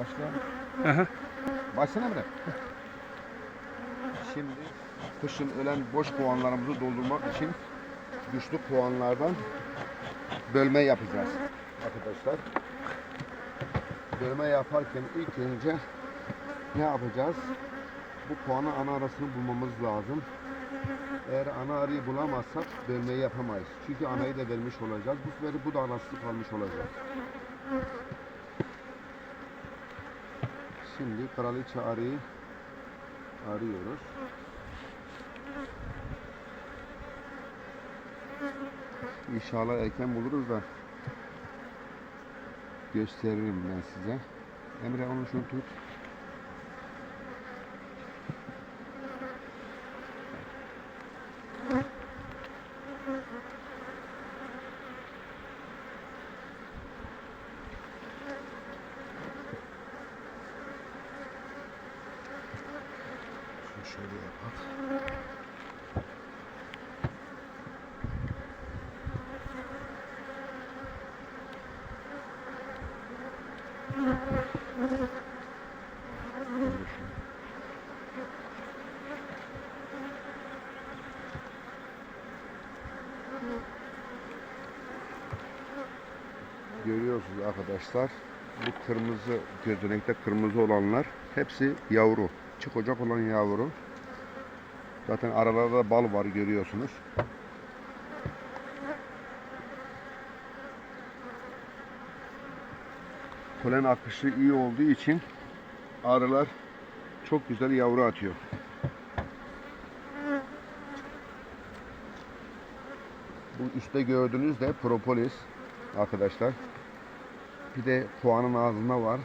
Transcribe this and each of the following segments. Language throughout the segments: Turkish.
Başlayalım. Aha. Başlasana bırak. Şimdi kışın ölen boş kovanlarımızı doldurmak için güçlü kovanlardan bölme yapacağız arkadaşlar. Bölme yaparken ilk önce ne yapacağız? Bu kovanın ana arasını bulmamız lazım. Eğer ana arıyı bulamazsak bölmeyi yapamayız. Çünkü anayı da vermiş olacağız. Bu sefer bu da anasız kalmış olacak. Şimdi kraliçe arıyı arıyoruz. İnşallah erken buluruz da gösteririm ben size. Emre onu şunu tut. Şöyle yapalım. Görüyorsunuz arkadaşlar. Bu kırmızı gözenekte kırmızı olanlar hepsi yavru. Çıkacak olan yavru. Zaten aralarda bal var görüyorsunuz. Polen akışı iyi olduğu için arılar çok güzel yavru atıyor. Bu üstte gördüğünüz de propolis arkadaşlar. Bir de kovanın ağzında var.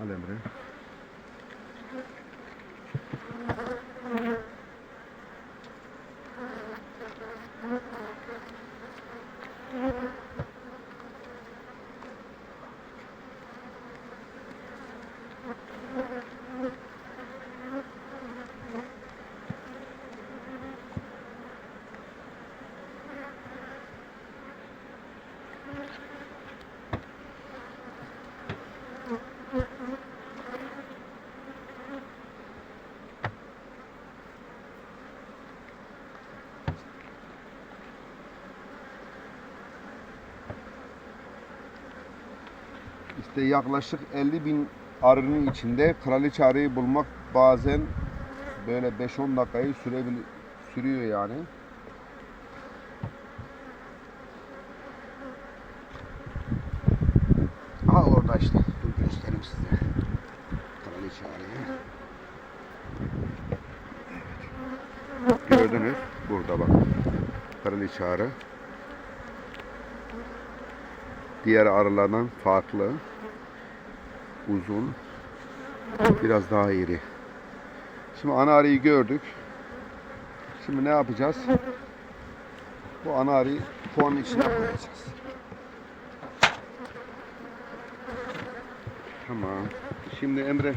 Al Emre. İşte yaklaşık 50 bin arının içinde kraliçe arıyı bulmak bazen böyle 5-10 dakikayı sürebil sürüyor yani. Aha orada işte. Dur göstereyim size. Kraliçe arıyı. Gördünüz. Burada bak. Kraliçe arı. Diğer arılardan farklı. Uzun. Biraz daha iri. Şimdi ana arıyı gördük. Şimdi ne yapacağız? Bu ana arıyı kovanın içine koyacağız. Tamam. Şimdi Emre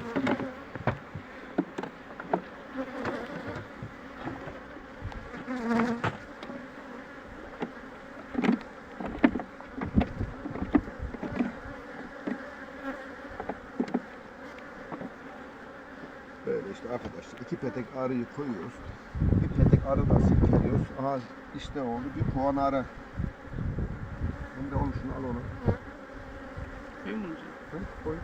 Böyle işte arkadaşlar iki petek arıyı koyuyoruz. Bir petek arı da silkeliyoruz. Aha işte oldu bir kovan arı. Emre oğlum şunu al onu. Hı, koy.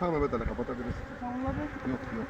Tamam evet hadi kapatabiliriz. Yok yok.